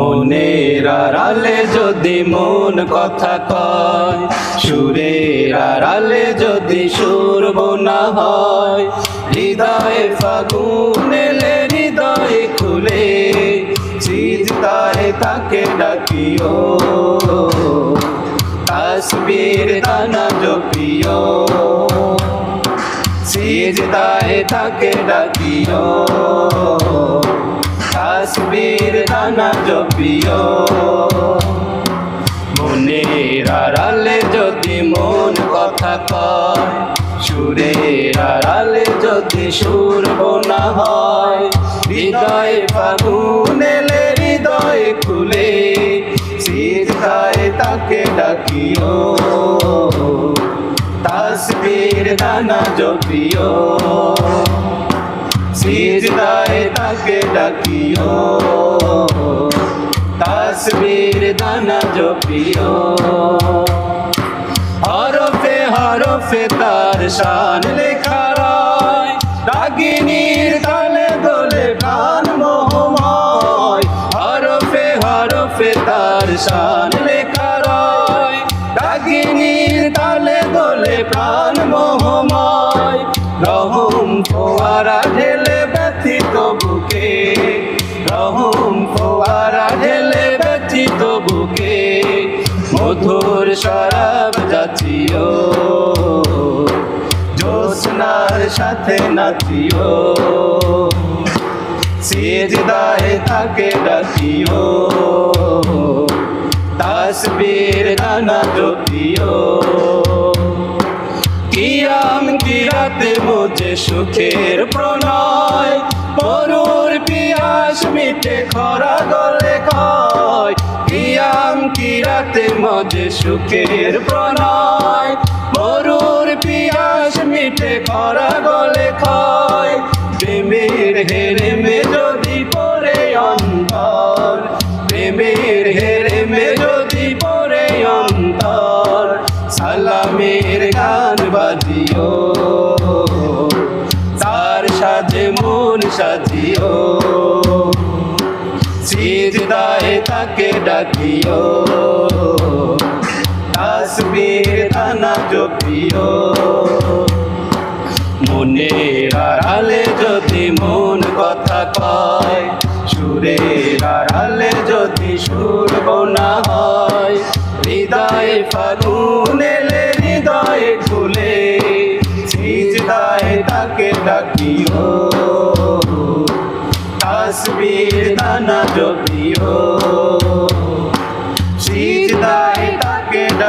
মনের আড়ালে যদি মন কথা কয়, সুরের আড়ালে যদি সুর বোনা হয়, হৃদয়ে ফাগুন এলে হৃদয়ে খুলে, সিজদায় তাকে ডাকিও। তসবির দানা জপিও। সিজদায় তাকে ডাকিও। তসবির দানা জপিও। মনের আড়ালে যদি মন কথা কয়, সুরের আড়ালে যদি সুর বোনা হয়, হৃদয়ে ফাগুন এলে হৃদয়ে খুলে সিজদায় তাকে ডাকিও। তসবির দানা জপিও। সিজদায় তাকে ডাকিও। তসবির দানা জপিও। হরফে হরফে তার শান লেখা রয়। রাগিনীর তালে দোলে প্রাণ মোহময়। হরফে হরফে তার শান লেখা রয়। রাগিনীর তালে দোলে প্রাণ মোহময়। ব্যথিত বুকে মধুর শরাব যাচিও জ্যোৎস্নার সাথে নাচিও। সিজদায় তাকে ডাকিও। তাসবীর দানা জপিও। কিয়াম কিরাতে মোজে সুখের প্রণয়, মরুর পিয়াস মিটে খরা মজে সুখের প্রণয়, মরুর পিয়াস মিটে খরা গলে কয় প্রেমের হেরে মে যদি পড়ে অন্তর, প্রেমের হেরে মে যদি পড়ে অন্তর, সালামের গান বাজিও। তার সাথে মন সাজিও। সিজদায় তাকে ডাকিও। তাসবীর দানা জপিও মনের আড়ালে যদি মন কথা কয়, সুরের আড়ালে যদি সুর বোনা হয়, হৃদয়ে ফাগুন এলে হৃদয়ে খুলে সিজদায় তাকে ডাকিও। তাসবীর দানা জপিও সিজদায়